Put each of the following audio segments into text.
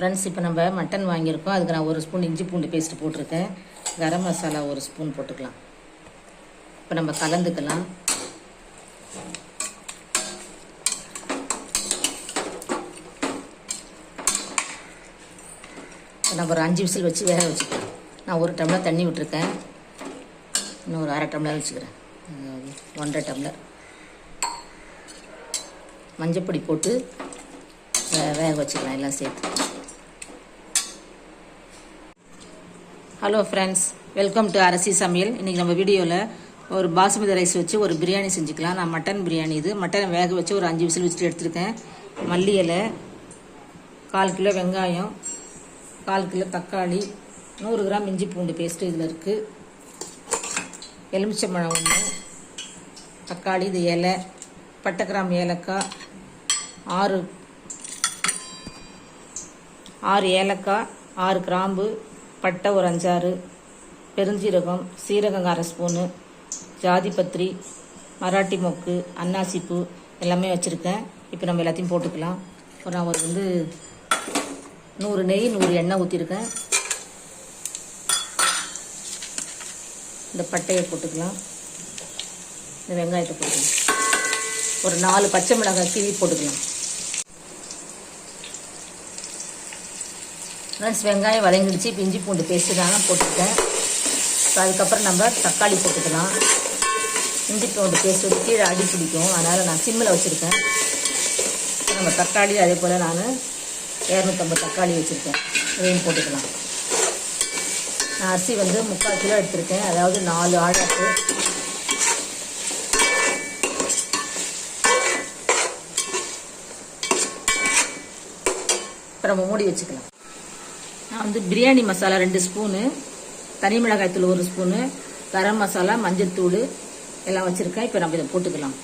Friends இப்போ நம்ம mutton வாங்கியிருக்கோம். அதுக்கு நான் ஒரு ஸ்பூன் இஞ்சி பூண்டு பேஸ்ட் போட்டிருக்கேன். கரம் மசாலா ஒரு ஸ்பூன் போட்டுக்கலாம். இப்போ நம்ம கலந்துக்கலாம். நம்ம ஒரு அஞ்சு விசில் வச்சு வேக வச்சுக்கலாம். நான் ஒரு டம்ளர் தண்ணி விட்டுருக்கேன். இன்னும் ஒரு அரை டம்ளர் வச்சுக்கிறேன். ஒன்றரை டம்ளர். மஞ்சப்பொடி போட்டு வே- வேக வச்சுக்கலாம் எல்லாம் சேர்த்து. ஹலோ ஃப்ரெண்ட்ஸ் வெல்கம் டு அரசி சமையல் இன்றைக்கி நம்ம வீடியோவில் ஒரு பாசுமதி ரைஸ் வச்சு ஒரு பிரியாணி செஞ்சுக்கலாம். நான் மட்டன் பிரியாணி இது. மட்டனை வேக வச்சு ஒரு அஞ்சு விசில் வச்சுட்டு எடுத்துருக்கேன். மல்லி இலை கால் கிலோ வெங்காயம் கால் கிலோ தக்காளி நூறு கிராம் இஞ்சி பூண்டு பேஸ்ட்டு இதில் இருக்குது எலுமிச்சம்பழம் ஒன்று தக்காளி இது இலை பட்டை கிராம் ஏலக்காய் ஆறு ஆறு ஏலக்காய் ஆறு கிராம்பு பட்டை ஒரு அஞ்சாறு பெருஞ்சீரகம் சீரகம் அரை ஸ்பூனு ஜாதிபத்திரி மராட்டி மொக்கு அன்னாசிப்பூ எல்லாமே வச்சுருக்கேன். இப்போ நம்ம எல்லாத்தையும் போட்டுக்கலாம். இப்போ நான் ஒரு வந்து நூறு நெய் நூறு எண்ணெய் ஊற்றிருக்கேன் இந்த பட்டையை போட்டுக்கலாம். இந்த வெங்காயத்தை போட்டுக்கலாம். ஒரு நாலு பச்சை மிளகாய் கிவி போட்டுக்கலாம். ஃப்ரெண்ட்ஸ் வெங்காயம் வதங்கிடுச்சு. இப்போ இஞ்சி பூண்டு பேஸ்ட்டு தானே போட்டுட்டேன் இப்போ அதுக்கப்புறம் நம்ம தக்காளி போட்டுக்கலாம். இஞ்சி பூண்டு பேஸ்ட் வந்து கீழே அடி பிடிக்கும். அதனால் நான் சிம்மில் வச்சுருக்கேன். நம்ம தக்காளி அதே போல் நான் இரநூத்தம்பது தக்காளி வச்சுருக்கேன். இதையும் போட்டுக்கலாம். நான் அரிசி வந்து முக்கால் கிலோ எடுத்திருக்கேன். அதாவது நாலு ஆடாக்கு இப்போ நம்ம மூடி வச்சுக்கலாம். வந்து பிரியாணி மசாலா ரெண்டு ஸ்பூனு தனி மிளகாய்த்தூள் ஒரு ஸ்பூனு கரம் மசாலா மஞ்சள் தூள் எல்லாம் வச்சுருக்கேன். இப்போ நம்ம இதை போட்டுக்கலாம்.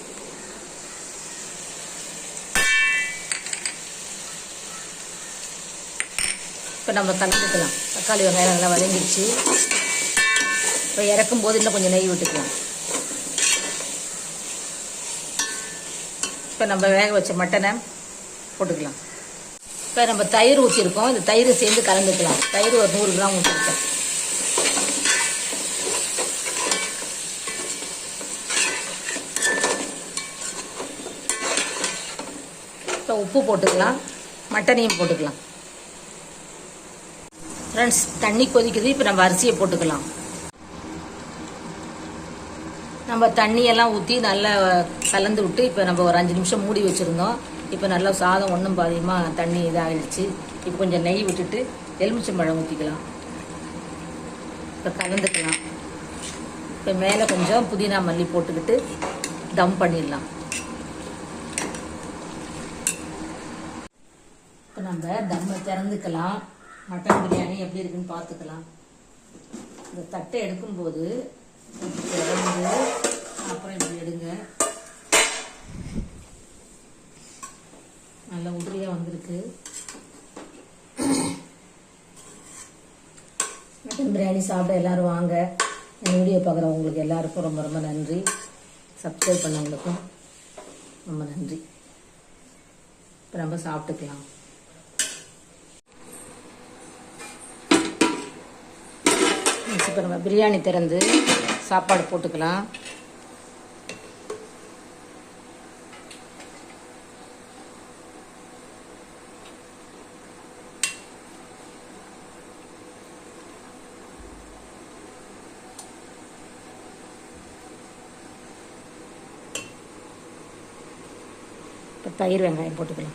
இப்போ நம்ம கலந்துக்கலாம் தக்காளி வெங்காயம் நல்லா வதங்கிடுச்சு. இப்போ இறக்கும் போது இன்னும் கொஞ்சம் நெய் விட்டுக்கலாம் இப்போ நம்ம வேக வச்ச மட்டனை போட்டுக்கலாம். இப்போ நம்ம தயிர் ஊற்றிருக்கோம் இந்த தயிர் சேர்ந்து கலந்துக்கலாம். தயிர் ஒரு நூறு கிராம் ஊற்றிருக்கோம் இப்போ உப்பு போட்டுக்கலாம். மட்டனையும் போட்டுக்கலாம். ஃப்ரெண்ட்ஸ் தண்ணி கொதிக்குது. இப்போ நம்ம அரிசியை போட்டுக்கலாம். நம்ம தண்ணியெல்லாம் ஊற்றி நல்லா கலந்து விட்டு இப்போ நம்ம ஒரு அஞ்சு நிமிஷம் மூடி வச்சுருந்தோம். இப்போ நல்லா சாதம் ஒன்றும் பாதியமாக தண்ணி இதாகிடுச்சு. இப்போ கொஞ்சம் நெய் விட்டுட்டு எலுமிச்சம்பழம் ஊற்றிக்கலாம் இப்போ கலந்துக்கலாம். இப்போ மேலே கொஞ்சம் புதினா மல்லி போட்டுக்கிட்டு தம் பண்ணிடலாம். இப்போ நம்ம தம்மை திறந்துக்கலாம். மட்டன் பிரியாணி எப்படி இருக்குன்னு பார்த்துக்கலாம். இந்த தட்டை எடுக்கும்போது திறந்து அப்புறம் இப்படி எடுங்க நல்ல உதிரியாக மட்டன் பிரியாணி சாப்பிட எல்லாரும் வாங்க. என் வீடியோ பார்க்குற உங்களுக்கு எல்லாருக்கும் ரொம்ப ரொம்ப நன்றி. சப்ஸ்கிரைப் பண்ணவங்களுக்கும் ரொம்ப நன்றி. இப்போ நம்ம சாப்பிட்டுக்கலாம். இப்போ நம்ம பிரியாணி திறந்து சாப்பாடு போட்டுக்கலாம். இப்போ தயிர் வெங்காயம் போட்டுக்கலாம்.